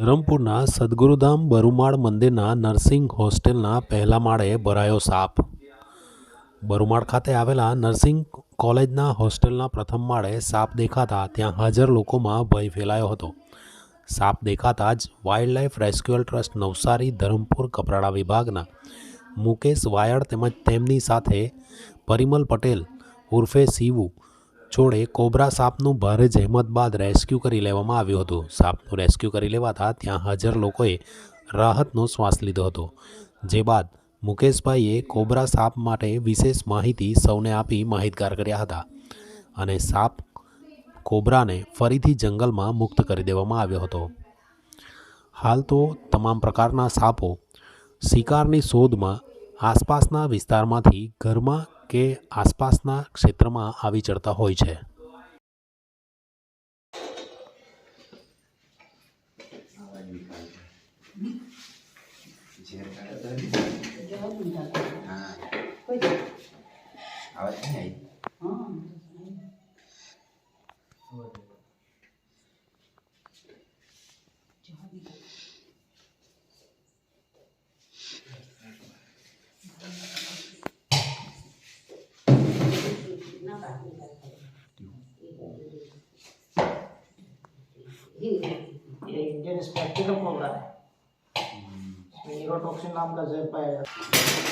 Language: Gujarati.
ધરમપુરના સદગુરુધામ બરુમાળ મંદિરના નર્સિંગ હોસ્ટેલના પહેલા માળે ભરાયો સાપ. બરુમાળ ખાતે આવેલા નર્સિંગ કોલેજના હોસ્ટેલના પ્રથમ માળે સાપ દેખાતા ત્યાં હાજર લોકોમાં ભય ફેલાયો હતો. સાપ દેખાતા જ wild life રેસ્ક્યુઅલ trust Navsari Dharampur Kaprada વિભાગના મુકેશ વાયડ તેમજ તેમની સાથે પરિમલ પટેલ ઉર્ફે સીવુ જોડે કોબરા સાપનું ભારે જહેમત બાદ રેસ્ક્યુ કરી લેવામાં આવ્યું હતું. સાપનું રેસ્ક્યુ કરી લેવાતા ત્યાં હાજર લોકોએ રાહતનો શ્વાસ લીધો હતો. જે બાદ મુકેશભાઈએ કોબરા સાપ માટે વિશેષ માહિતી સૌને આપી માહિતગાર કર્યા હતા અને સાપ કોબરાને ફરીથી જંગલમાં મુક્ત કરી દેવામાં આવ્યો હતો. હાલ તો તમામ પ્રકારના સાપો શિકારની શોધમાં આસપાસના વિસ્તારમાંથી ઘરમાં કે આસપાસના ક્ષેત્રમાં આવી ચડતા હોય છે. આવાજ નહીં આવી? ये इंडियन स्पेक्टिकल कोबरा है न्यूरोटॉक्सिन नाम का जहर पाया जाता है